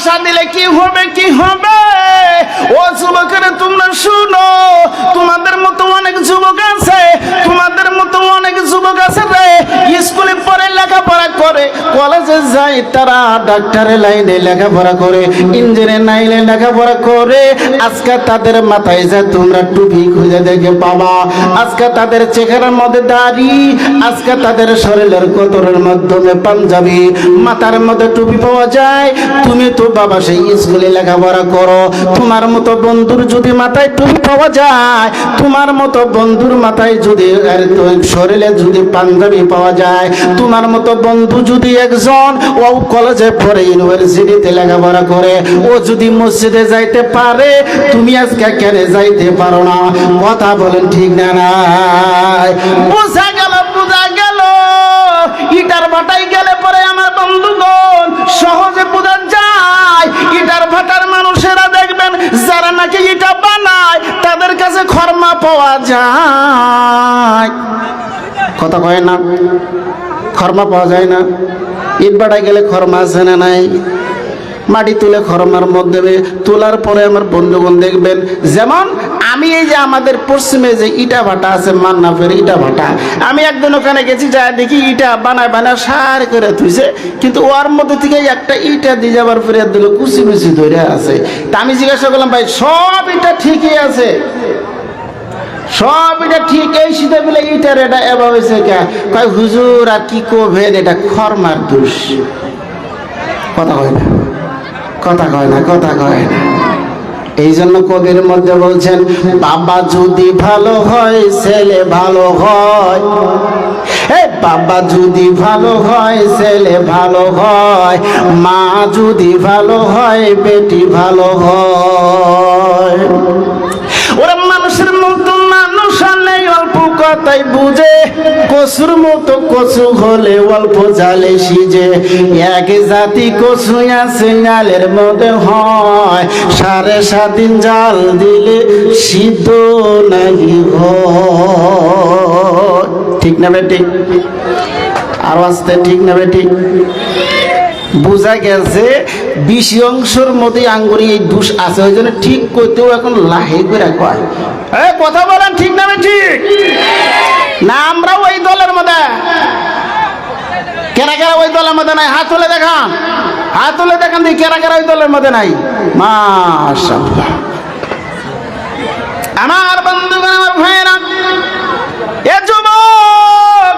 আশা দিলে কি হবে কি হবে? ও যুবকের, তোমরা শুনো, তোমাদের মতো অনেক যুবক আছে। লেখাপড়া করে, কলেজে যায় তারা ডাক্তারের লাইনে লেখাপড়া করে ইঞ্জিনিয়ার লাইনে লেখাপড়া করে। আজকে তাদের মাথায় যায় তোমরা টুপি খুঁজে দেখে পাবা। আজকে তাদের চেহারার মধ্যে দাড়ি, আজকে তাদের শরীরের কতরের মাধ্যমে পাঞ্জাবি, মাথার মধ্যে টুপি পাওয়া যায়। তুমি তো বাবা সেই স্কুলে লেখাপড়া করো। তোমার মতো বন্ধুর যদি মাথায় টুপি পাওয়া যায়, তোমার মতো বন্ধুর মাথায় যদি শরীরে যদি পাঞ্জাবি পাওয়া যায়, তোমার মতো বন্ধু যদি একজন ও কলেজে পড়ে, ইউনিভার্সিটিতে লেখাপড়া করে, ও যদি মসজিদে যাইতে পারে, তুমি আজকে কেন যাইতে পারো না? কথা বলেন ঠিক না নাই? বোঝা গেল বোঝা গেল। ইটার ভাটাই গেলে পরে আমার বন্ধুগণ সহজে বোঝা যায়, ইটার ভাটার মানুষেরা দেখবেন যারা নাকি ইটা বানায়, তাদের কাছে খরমা পাওয়া যায়। কথা কয় না? খরমা পাওয়া যায় না। ইট বাড়ায় গেলে খরমা আছে না নাই? মাটি তুলে খরমার মধ্যে তোলার পরে আমার বন্ধুগণ দেখবেন, যেমন আমি এই যে আমাদের পশ্চিমে যে ইটা ভাটা আছে, মান্নাফের ইটা ভাটা, আমি একদিন ওখানে গেছি, যা দেখি ইটা বানায় বানায় সার করে তুইছে কিন্তু ওর মধ্যে থেকে একটা ইটা দিয়ে যাবার পরে দিল কুচি কুচি ধরে আছে। তা আমি জিজ্ঞাসা করলাম, ভাই, সব ইটা ঠিকই আছে? সব এটা ঠিক, এই শীতে বলে ইটার এটা হয়েছে কে? কয়, হুজুর, আর কি কোভেন এটা খরমার দোষ। কথা কয় না, কথা কয় না, কথা কয় না। এই জন্য কবির মধ্যে বলছেন, বাবা যদি ভালো হয়, ছেলে ভালো হয়। বাবা যদি ভালো হয়, ছেলে ভালো হয়, মা যদি ভালো হয়, বেটি ভালো হয়। কসুর মতো কসু হলে অল্প জালে সিজে। এক জাতি কসু আছে জালের মধ্যে হয়। সাড়ে সাত দিন জাল দিলে সিদ্ধ হয়। ঠিক না বেটি? আর আসতে ঠিক না বেটি? বোঝা গেছে, বিশ অংশের মধ্যে আঙ্গুরি এই দুষ আছে, ওই জন্য ঠিক করতেও এখন লাহে করে কয়। কথা বলেন ঠিক না ঠিক? না, আমরাও ওই দলের মধ্যে। কেনা কেনা ওই দলের মধ্যে নাই, হাত তুলে দেখান। হাত তুলে দেখান কেনা কেনা ওই দলের মধ্যে নাই। মাশাআল্লাহ। আমার বন্ধুগণ, আমার ভাইয়েরা এ যুবক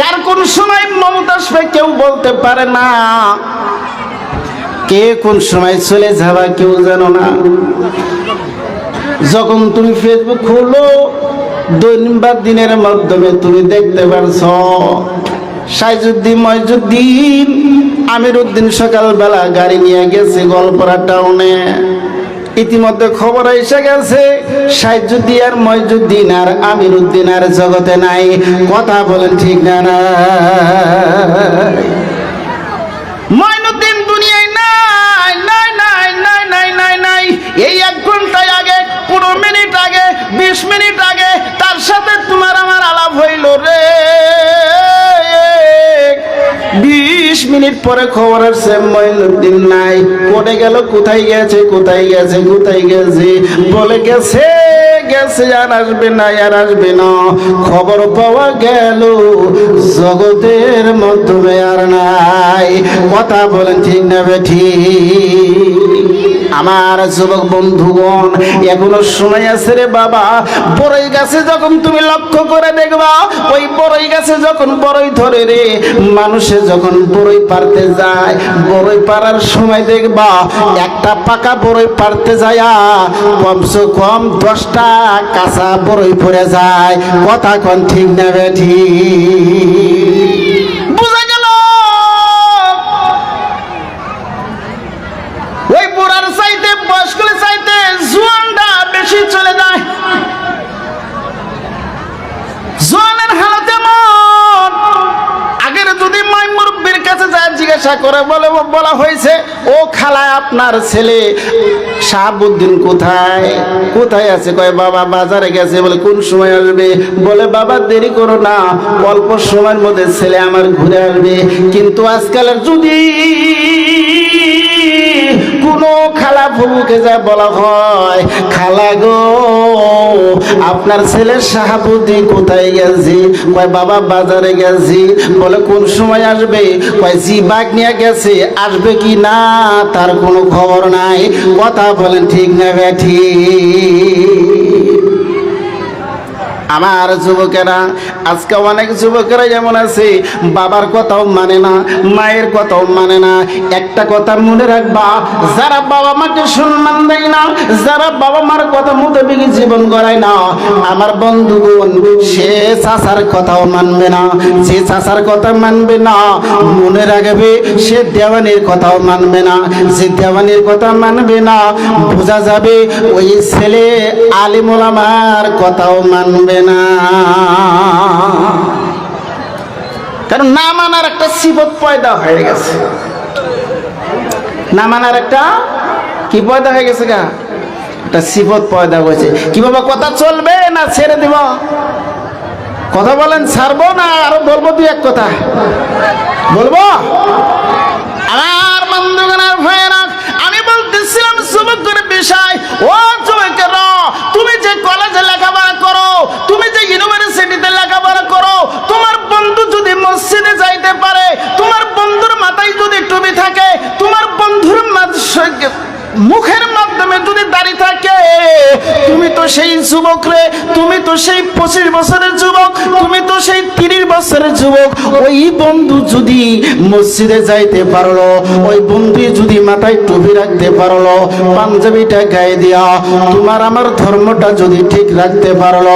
কার কোন সময় মমতা আসবে কেউ বলতে পারে না। কে কোন সময় চলে যাবা কেউ জানো না। যখন তুমি ফেসবুক খুলো দৈনবার দিনের মাধ্যমে তুমি দেখতে পারছ, সাইজুদ্দিন ময়জুদ্দিন আমির উদ্দিন সকালবেলা গাড়ি নিয়ে গেছে গল্পরা টাউনে ইতিমধ্যে খবর এসে গেছে, সাইজুদ্দিন আর ময়জুদ্দিন আর আমির আর জগতে নাই। কথা বলেন ঠিক না না। দুনিয়ায় নাই নাই নাই নাই নাই নাই নাই। এই এক ঘন্টায় আগে, পনেরো মিনিট আগে, বিশ মিনিট আগে, তার সাথে তোমার আমার আলাপ হইল। মিনিট পরে খবর আসছে মইনুদ্দিন নাই। কোনে গেল, কোথায় গেছে কোথায় গেছে কোথায় গেছে? বলে গেছে গেছে, আর আসবে না, আর আসবে না। খবর পাওয়া গেল, জগতের মাধ্যমে আর নাই। কথা বলেন ঠিক না বেঠি আমার যুবক বন্ধুগণ, এগুলো সময় আছে রে বাবা, বড়ই গাছে যখন তুমি লক্ষ্য করে দেখবা, ওই বড়ই গাছে যখন বড়ই ধরে রে, মানুষে যখন বড়ই পারতে যায়, বড়ই পারার সময় দেখবা, একটা পাকা বড়ই পারতে যায়, কমসে কম দশটা কাঁচা বড়ই পড়ে যায়। কথা কোন ঠিক না বেঠি আপনার ছেলে শাহাবুদ্দিন কোথায়? কোথায় আছে? কয়, বাবা বাজারে গেছে। বলে, কোন সময় আসবে? বলে, বাবা, দেরি করো না। অল্প সময়ের মধ্যে ছেলে আমার ঘুরে আসবে। কিন্তু আজকালের যদি কোনো খালা ফুবুকে যা বলা হয়, খালা গো, আপনার ছেলে সাহাবুদি কোথায় গেছি? কয়, বাবা বাজারে গেছি। বলে, কোন সময় আসবে? কয়, জি, বাঘ নিয়ে গেছে। আসবে কি না, তার কোনো খবর নাই। কথা বলেন ঠিক না ব্যাঠি আমার যুবকেরা, আজকে অনেক যুবকেরা যেমন আছে, বাবার কথাও মানে না, মায়ের কথাও মানে না। একটা কথা মনে রাখবা, যারা বাবা মাকে সম্মান দেয় না, যারা বাবা মার কথা মোতাবেক জীবন গড়ায় না, আমার বন্ধুগণ, সে চাচার কথাও মানবে না সে চাচার কথা মানবে না, মনে রাখবে সে দেওয়ানির কথাও মানবে না, যে দেওয়ানির কথা মানবে না, বোঝা যাবে ওই ছেলে আলিমুলামার কথাও মানবে না। কারণ না মানার একটা সিবত পয়দা হয়ে গেছে। না মানার একটা কি পয়দা হয়ে গেছে গা? একটা সিবত পয়দা হয়েছে। কি বাবা, কথা চলবে না ছেড়ে দিব? কথা বলেন, ছাড়বো না? আরও বলব দুই এক কথা। বলব? আমার বন্ধুগণের ভাইয়েরা, আমি বলতেছিলাম যুবকের বিষয়। ও যুবকের তুমি যে কলেজে যে ইউনিভার্সিটিতে লেখাপড়া করো। তোমার বন্ধু যদি মসজিদে যাইতে পারে, তোমার বন্ধুর মাথায় যদি টুপি থাকে, তোমার বন্ধুর মাঝ- মুখের মাধ্যমে যদি দাঁড়িয়ে থাকে, তুমি তো সেই যুবক রে, তুমি তো সেই পঁচিশ বছরের যুবক, তুমি তো সেই তিরিশ বছরের যুবক। ওই বন্ধু যদি মসজিদে যাইতে পারল, ওই বন্ধু যদি মাথায় টুপি রাখতে পারল, পাঞ্জাবিটা গায়ে দিয়া তোমার আমার ধর্মটা যদি ঠিক রাখতে পারল,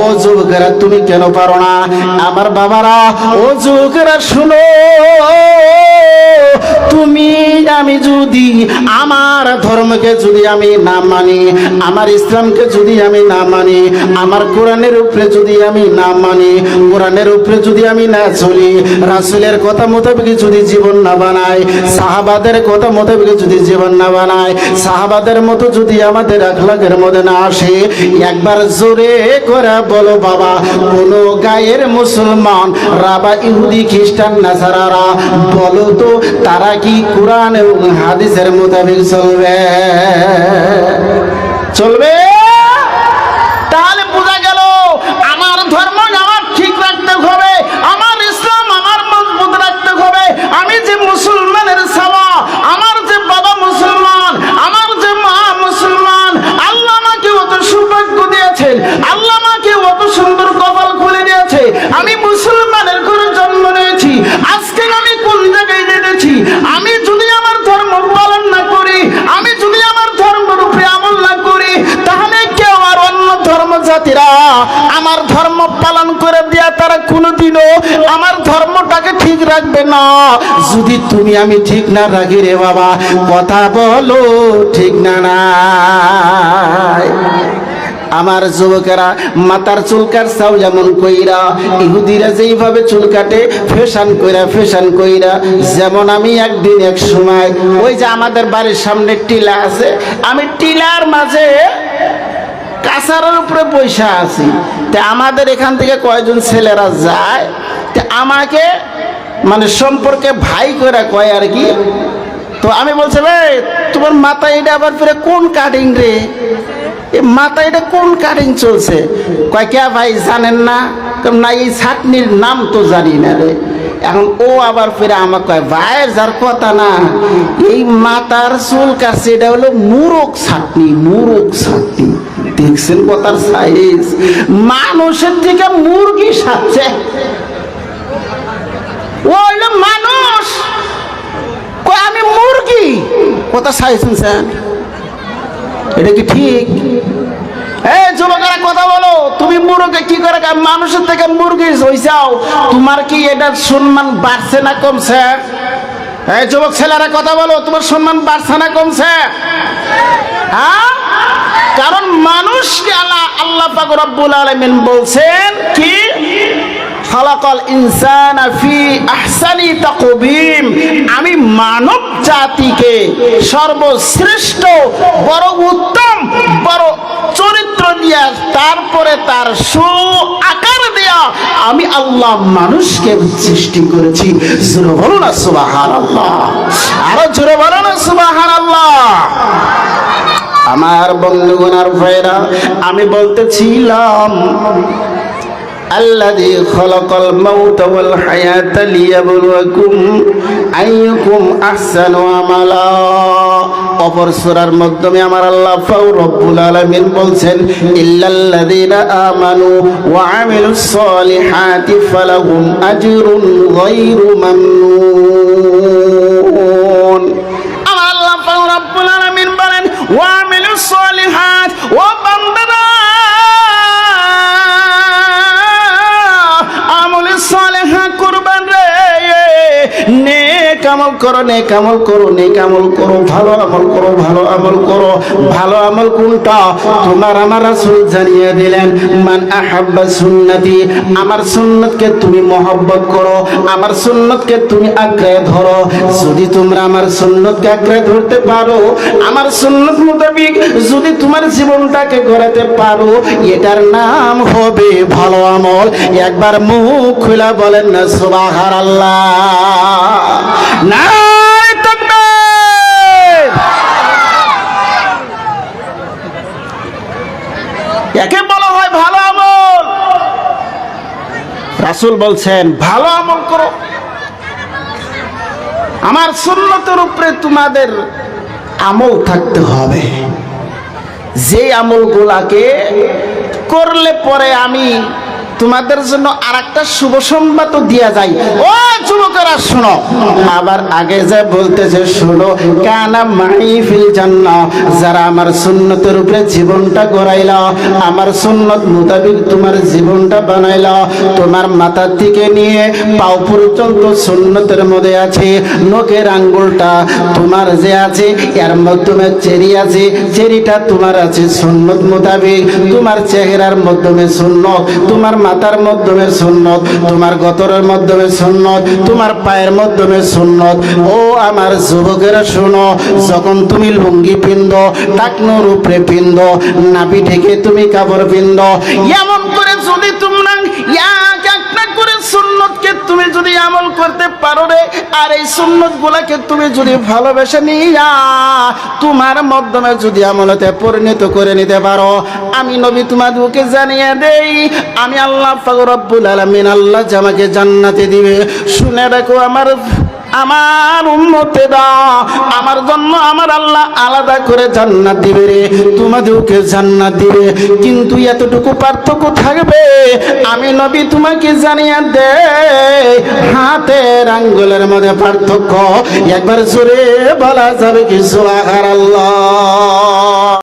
ও যুবকেরা তুমি কেন পারো না? আমার বাবারা, ও যুবকেরা, শুনো। তুমি, আমি যদি আমার ধর্মকে যদি আমি না মানি, আমার ইসলামকে যদি আমি না মানি, আমার কোরআনের উপরে যদি আমি না মানি, কোরআনের উপরে যদি আমি না চলি, রাসুলের কথা মোতাবেক যদি জীবন না বানাই, সাহাবাদের কথা মোতাবেক যদি জীবন না বানাই, সাহাবাদের মতো যদি আমাদের আখলাকের মধ্যে না আসে, একবার জোরে করে বলো, বাবা, কোন গায়ের মুসলমান, রাবা ইহুদি, খ্রিস্টান, নাসারারা, বলো তো তারা কি কোরআন এবং হাদিসের মোতাবেক চলবে? চলবে? তারা কোনোদিনও আমার ধর্মটাকে ঠিক রাখবে না। যদি তুমি আমি ঠিক না রাখি রে বাবা, কথা বলো ঠিক না নাই আমার যুবকেরা, মাথার চুল কাটছাও যেমন কইরা, ইহুদিরা যেইভাবে চুল কাটে, ফ্যাশন কইরা ফ্যাশন কইরা, যেমন আমি একদিন এক সময়, ওই যে আমাদের বাড়ির সামনে টিলা আছে, আমি টিলার মাঝে কাঁচারের উপরে পয়সা আছি। তা আমাদের এখান থেকে কয়জন ছেলেরা যায়? তা আমাকে মানে সম্পর্কে ভাই করে কয় আর কি? তো আমি বলছি ভাই তোমার মাথায় এটা আবার ফিরে কোন কাটিং রে? এ মাথায় এটা কোন কাটিং চলছে? কয়, কে ভাই, জানেন না? না, এই ছাটনির নাম তো জানি না রে। এখন ও আবার ফিরে আমাকে কয় ভাইয়ের যার কথা না, এই মাথার চুল কাছে এটা হলো মুরগ ছাটনি মুরগ ছাটনি। দেখছেন কথার সাইজ মানুষের থেকে মুরগি সাজছে ও হইল মানুষ। আমি মুরগি? কথা সাইজ শুনছেন? এটা কি ঠিক? এই যুবকেরা কথা বলো, তুমি মুরগে কি করে মানুষের থেকে মুরগি হইছাও। তোমার কি এটার সম্মান বাড়ছে না কমছে? এই যুবক ছেলেরা কথা বলো, তোমার সম্মান বাড়ছে না কমছে? হ্যাঁ? কারণ মানুষকে আল্লাহ আল্লাহ পাক রব্বুল আলামিন বলছেন কি? খালাকাল ইনসানা ফি আহসানি তাকবীম আমি মানব জাতিকে সর্বশ্রেষ্ঠ, বড় উত্তম, বড় চরিত্র দিয়া, তারপরে তার সু আকার দেয়া আমি আল্লাহ মানুষকে সৃষ্টি করেছি। জোরে বলো না সুবাহান আল্লাহ আরও জোরে বলো না সুবাহান আল্লাহ আমার বন্ধুগণার ভাইরা আমি বলতেছিলাম আল্লাদি খলকল মৌত ওয়াল হায়াত লিয়াবলুয়াকুম আইয়ুকুম আহসানু আমালা। অপর সূরার মাধ্যমে আমার আল্লাহ ফাউ রব্বুল আলামিন বলছেন, ইল্লাল্লাযিনা আমানু ওয়া আমিলুস সলিহাতি ফালাহুম আজরুন গায়রু মামনুন। ওয়া আমিলুস আমল করো, নেক আমল করো, নেক আমল করো, ভালো আমল করো, ভালো আমল করো। ভালো আমল কোনটা? তোমার আমার রাসূল জানিয়ে দিলেন, মান আহাব্বা সুন্নতি আমার সুন্নতকে তুমি মহব্বত করো, আমার সুন্নতকে তুমি আঁকড়ে ধরো। যদি তোমরা আমার সুন্নতকে আঁকড়ে ধরতে পারো, আমার সুন্নত মোতাবিক যদি তোমার জীবনটাকে গড়াতে পারো, এটার নাম হবে ভালো আমল। একবার মুখ খোলা বলেন না তাকবীর একে বলা হয় ভালো আমল। রাসূল বলছেন, ভালো আমল করো। আমার সুন্নতের উপরে তোমাদের আমল থাকতে হবে। যে আমলগুলাকে করলে পরে আমি তোমাদের জন্য আর একটা শুভ সংবাদও দিয়া যায় ও যুবকেরা, শোনো। আবার আগে যে বলতেছে, শোনো, কানা মাই ফিল জান্নাহ, যারা আমার সুন্নতের উপরে জীবনটা গড়াইলা, আমার সুন্নত মোতাবিক তোমার জীবনটা বানাইলা, তোমার মাথার থেকে নিয়ে পাও পর্যন্ত সুন্নতের মধ্যে আছে, নখের আঙ্গুলটা তোমার যে আছে, এর মাধ্যমে চেরি আছে, চেরিটা তোমার আছে সুন্নত মোতাবিক, তোমার চেহারার মাধ্যমে সুন্নত, তোমার মাথার মাধ্যমে সুন্নত, তোমার গতরের মাধ্যমে সুন্নত, তোমার পায়ের মাধ্যমে সুন্নত। ও আমার যুবকেরা শোনো, যখন তুমি লুঙ্গি পিন্দ টাকনোর উপরে পিন্দ নাপি ঢেকে তুমি কাপড় পিন্দ এমন করে যদি তোমরা যদি আমল করতে পারো রে, আর এই সুন্নত গুলাকে তুমি যদি ভালোবেসে নিয়া, তোমার মাধ্যমে যদি আমলতে পরিণত করে নিতে পারো। আমি নবী তোমাদেরকে জানিয়ে দেই, আমি আল্লাহ ফাগর রব্বুল আলামিন আল্লাহ জামাকে জান্নাতে দিবে। শুনে রাখো আমার আমার উম্মতেরা আমার জন্য আমার আল্লাহ আলাদা করে জান্নাত দিবে রে। তোমাদেরকে জান্নাত দিবে, কিন্তু এতটুকু পার্থক্য থাকবে? আমি নবী তোমাকে জানিয়ে দে হাতের আঙ্গুলের মধ্যে পার্থক্য। একবার জোরে বলা যাবে কি, সুবহানাল্লাহ।